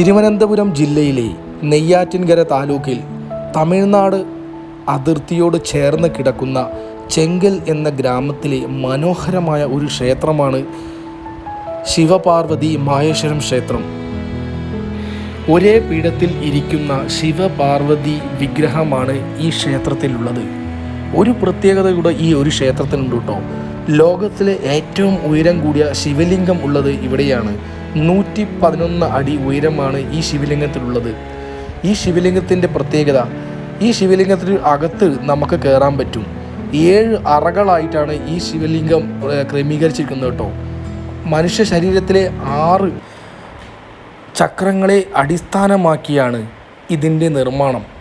തിരുവനന്തപുരം ജില്ലയിലെ നെയ്യാറ്റിൻകര താലൂക്കിൽ തമിഴ്നാട് അതിർത്തിയോട് ചേർന്ന് കിടക്കുന്ന ചെങ്കൽ എന്ന ഗ്രാമത്തിലെ മനോഹരമായ ഒരു ക്ഷേത്രമാണ് ശിവപാർവതി മായേശ്വരം ക്ഷേത്രം. ഒരേ പീഠത്തിൽ ഇരിക്കുന്ന ശിവപാർവതി വിഗ്രഹമാണ് ഈ ക്ഷേത്രത്തിലുള്ളത്. ഒരു പ്രത്യേകത കൂടെ ഈ ഒരു ക്ഷേത്രത്തിനുണ്ട് കേട്ടോ. ലോകത്തിലെ ഏറ്റവും ഉയരം കൂടിയ ശിവലിംഗം ഉള്ളത് ഇവിടെയാണ്. നൂറ്റി പതിനൊന്ന് അടി ഉയരമാണ് ഈ ശിവലിംഗത്തിലുള്ളത്. ഈ ശിവലിംഗത്തിന്റെ പ്രത്യേകത ഈ ശിവലിംഗത്തിന് അകത്ത് നമുക്ക് കയറാൻ പറ്റും. ഏഴ് അറകളായിട്ടാണ് ഈ ശിവലിംഗം ക്രമീകരിച്ചിരിക്കുന്നത് കേട്ടോ. മനുഷ്യ ശരീരത്തിലെ ആറ് ചക്രങ്ങളെ അടിസ്ഥാനമാക്കിയാണ് ഇതിന്റെ നിർമ്മാണം.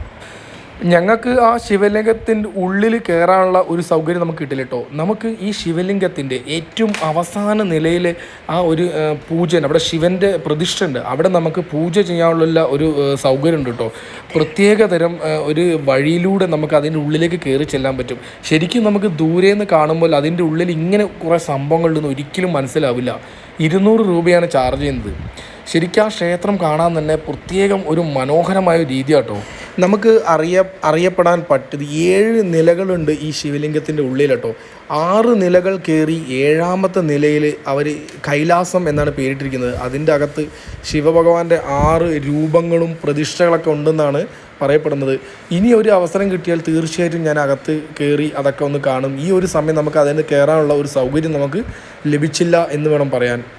ഞങ്ങൾക്ക് ആ ശിവലിംഗത്തിന്റെ ഉള്ളിൽ കയറാനുള്ള ഒരു സൗകര്യം നമുക്ക് കിട്ടില്ല കേട്ടോ. നമുക്ക് ഈ ശിവലിംഗത്തിന്റെ ഏറ്റവും അവസാന നിലയിൽ ആ ഒരു പൂജ അവിടെ ശിവന്റെ പ്രതിഷ്ഠ ഉണ്ട് അവിടെ നമുക്ക് പൂജ ചെയ്യാനുള്ള ഒരു സൗകര്യം ഉണ്ട് കേട്ടോ. പ്രത്യേക തരം ഒരു വഴിയിലൂടെ നമുക്ക് അതിന്റെ ഉള്ളിലേക്ക് കയറി ചെല്ലാൻ പറ്റും. ശരിക്കും നമുക്ക് ദൂരെ നിന്ന് കാണുമ്പോൾ അതിന്റെ ഉള്ളിൽ ഇങ്ങനെ കുറേ സംഭവങ്ങളുണ്ടെന്ന് ഒരിക്കലും മനസ്സിലാവില്ല. ഇരുന്നൂറ് രൂപയാണ് ചാർജ് ചെയ്യുന്നത്. ശരിക്കും ആ ക്ഷേത്രം കാണാൻ തന്നെ പ്രത്യേകം ഒരു മനോഹരമായ രീതിയാട്ടോ. നമുക്ക് അറിയ അറിയപ്പെടാൻ പറ്റുന്ന ഏഴ് നിലകളുണ്ട് ഈ ശിവലിംഗത്തിന്റെ ഉള്ളിൽ കേട്ടോ ആറ് നിലകൾ കയറി ഏഴാമത്തെ നിലയിൽ അവർ കൈലാസം എന്നാണ് പേരിട്ടിരിക്കുന്നത്. അതിന്റെ അകത്ത് ശിവഭഗവാന്റെ ആറ് രൂപങ്ങളും പ്രതിഷ്ഠകളൊക്കെ ഉണ്ടെന്നാണ് പറയപ്പെടുന്നത്. ഇനി ഒരു അവസരം കിട്ടിയാൽ തീർച്ചയായിട്ടും ഞാൻ അകത്ത് കയറി അതൊക്കെ ഒന്ന് കാണും. ഈ ഒരു സമയം നമുക്ക് അതിന് കയറാനുള്ള ഒരു സൗകര്യം നമുക്ക് ലഭിച്ചില്ല എന്ന് വേണം പറയാൻ.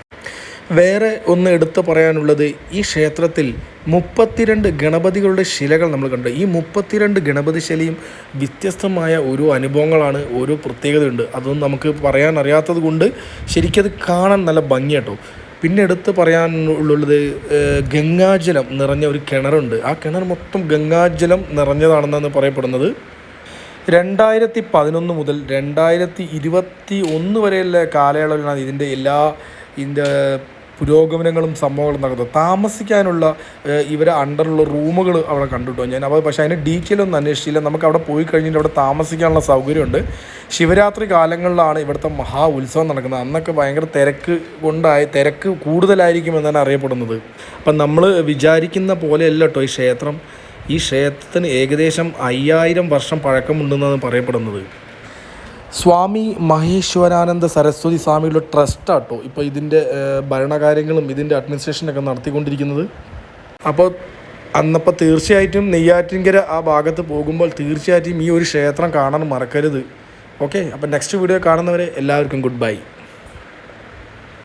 വേറെ ഒന്ന് എടുത്തു പറയാനുള്ളത് ഈ ക്ഷേത്രത്തിൽ മുപ്പത്തിരണ്ട് ഗണപതികളുടെ ശിലകൾ നമ്മൾ കണ്ടു. ഈ മുപ്പത്തിരണ്ട് ഗണപതി ശിലയും വ്യത്യസ്തമായ ഓരോ അനുഭവങ്ങളാണ് ഓരോ പ്രത്യേകതയുണ്ട്. അതൊന്നും നമുക്ക് പറയാൻ അറിയാത്തത് കൊണ്ട് ശരിക്കത് കാണാൻ നല്ല ഭംഗിയാട്ടോ. പിന്നെ എടുത്ത് പറയാനുള്ളത് ഗംഗാജലം നിറഞ്ഞ ഒരു കിണറുണ്ട്. ആ കിണർ മൊത്തം ഗംഗാജലം നിറഞ്ഞതാണെന്നാണ് പറയപ്പെടുന്നത്. രണ്ടായിരത്തി പതിനൊന്ന് മുതൽ രണ്ടായിരത്തി ഇരുപത്തി ഒന്ന് വരെയുള്ള കാലയളവിലാണ് ഇതിന്റെ എല്ലാ ഇതിന്റെ പുരോഗമനങ്ങളും സംഭവങ്ങളും നടക്കുന്നത് താമസിക്കാനുള്ള ഇവരെ അണ്ടറുള്ള റൂമുകൾ അവിടെ കണ്ടിട്ടോ ഞാൻ. അപ്പോൾ പക്ഷേ അതിന് ഡീറ്റെയിൽ ഒന്നും അന്വേഷിച്ചില്ല. നമുക്ക് അവിടെ പോയി കഴിഞ്ഞിട്ട് അവിടെ താമസിക്കാനുള്ള സൗകര്യമുണ്ട്. ശിവരാത്രി കാലങ്ങളിലാണ് ഇവിടുത്തെ മഹാ ഉത്സവം നടക്കുന്നത്. അന്നൊക്കെ ഭയങ്കര തിരക്ക് കൊണ്ടായി തിരക്ക് കൂടുതലായിരിക്കും എന്നാണ് അറിയപ്പെടുന്നത്. അപ്പം നമ്മൾ വിചാരിക്കുന്ന പോലെയല്ല കേട്ടോ ഈ ക്ഷേത്രം. ഈ ക്ഷേത്രത്തിന് ഏകദേശം അയ്യായിരം വർഷം പഴക്കമുണ്ടെന്നാണ് പറയപ്പെടുന്നത്. സ്വാമി മഹേശ്വരാനന്ദ സരസ്വതി സ്വാമിയുടെ ട്രസ്റ്റാട്ടോ ഇപ്പോൾ ഇതിന്റെ ഭരണകാര്യങ്ങളും ഇതിന്റെ അഡ്മിനിസ്ട്രേഷനൊക്കെ നടത്തിക്കൊണ്ടിരിക്കുന്നത്. അപ്പോൾ അന്നപ്പോൾ തീർച്ചയായിട്ടും നെയ്യാറ്റിൻകര ആ ഭാഗത്ത് പോകുമ്പോൾ തീർച്ചയായിട്ടും ഈ ഒരു ക്ഷേത്രം കാണാൻ മറക്കരുത്. ഓക്കെ അപ്പോൾ നെക്സ്റ്റ് വീഡിയോ കാണുന്നവരെ എല്ലാവർക്കും ഗുഡ് ബൈ